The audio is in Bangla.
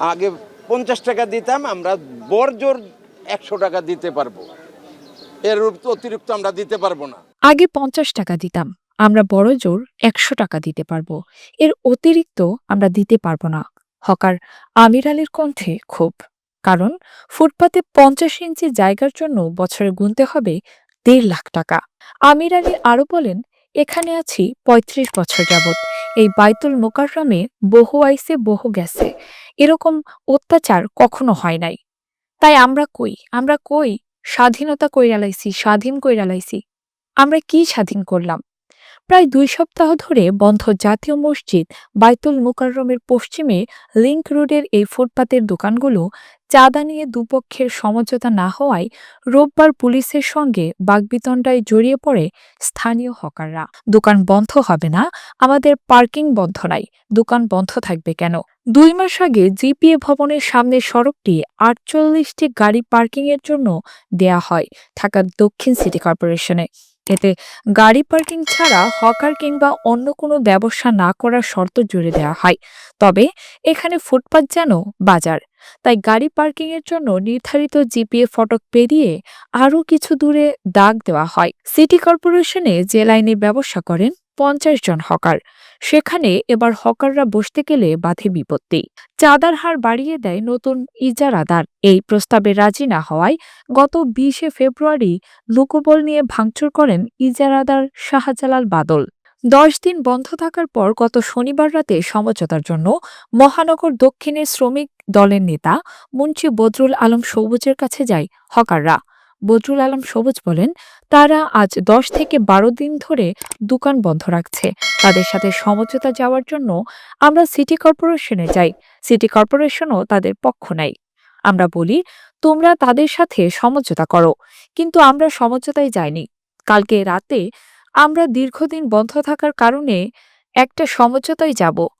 আগে পঞ্চাশ টাকা দিতাম, আমরা বড়জোর একশো টাকা দিতে পারব। এর অতিরিক্ত আমরা দিতে পারব না। আগে পঞ্চাশ টাকা দিতাম, আমরা বড় জোর একশো টাকা দিতে পারব। এর অতিরিক্ত আমরা দিতে পারব না। হকার আমির আলীর কণ্ঠে ক্ষোভ। কারণ ফুটপাতে পঞ্চাশ ইঞ্চি জায়গার জন্য বছরে গুনতে হবে দেড় লাখ টাকা। আমির আলী আরও বলেন, এখানে আছি ৩৫ বছর যাবৎ। এই বাইতুল মোকাররমে বহু আইসে বহু গেছে। এরকম অত্যাচার কখনো হয় নাই। তাই আমরা কই? আমরা কই স্বাধীনতা কইরালাইছি স্বাধীন কইরালাইছি আমরা কি স্বাধীন করলাম? প্রায় দুই সপ্তাহ ধরে বন্ধ জাতীয় মসজিদ বাইতুল মুকাররমের পশ্চিমে লিংক রোডের এই ফুটপাতের দোকানগুলো চাঁদা নিয়ে দুপক্ষের সমঝোতা না হওয়ায় রোববার পুলিশের সঙ্গে বাগবিতণ্ডায় জড়িয়ে পড়ে স্থানীয় হকাররা। দোকান বন্ধ হবে না, আমাদের পার্কিং বন্ধ নাই, দোকান বন্ধ থাকবে কেন? দুই মাস আগে জিপিএ ভবনের সামনের সড়কটি আটচল্লিশটি গাড়ি পার্কিংয়ের জন্য দেয়া হয় ঢাকার দক্ষিণ সিটি কর্পোরেশনে। এতে গাড়ি পার্কিং ছাড়া হকার কিংবা অন্য কোনো ব্যবসা না করার শর্ত জুড়ে দেওয়া হয়। তবে এখানে ফুটপাথ যেন বাজার। তাই গাড়ি পার্কিং এর জন্য নির্ধারিত জিপিএ ফটক পেরিয়ে আরও কিছু দূরে দাগ দেওয়া হয়। সিটি কর্পোরেশনে যে লাইনে ব্যবসা করেন পঞ্চাশ জন হকার। সেখানে এবার হকাররা বসতে গেলে বাধে বিপত্তি। চাঁদার হার বাড়িয়ে দেয় নতুন ইজারাদার। এই প্রস্তাবে রাজি না হওয়ায় গত বিশে ফেব্রুয়ারি লোকবল নিয়ে ভাঙচুর করেন ইজারাদার শাহজালাল বাদল। দশ দিন বন্ধ থাকার পর গত শনিবার রাতে সমঝোতার জন্য মহানগর দক্ষিণের শ্রমিক দলের নেতা মুন্সি বদরুল আলম সবুজের কাছে যায় হকাররা। বদরুল আলম সবুজ বলেন, তারা আজ দশ থেকে বারো দিন ধরে দোকান বন্ধ রাখছে। তাদের সাথে সমঝোতা যাওয়ার জন্য আমরা সিটি কর্পোরেশনে যাই। সিটি কর্পোরেশনও তাদের পক্ষ নেয়। আমরা বলি, তোমরা তাদের সাথে সমঝোতা করো। কিন্তু আমরা সমঝোতায় যাইনি। কালকে রাতে আমরা দীর্ঘদিন বন্ধ থাকার কারণে একটা সমঝোতায় যাব।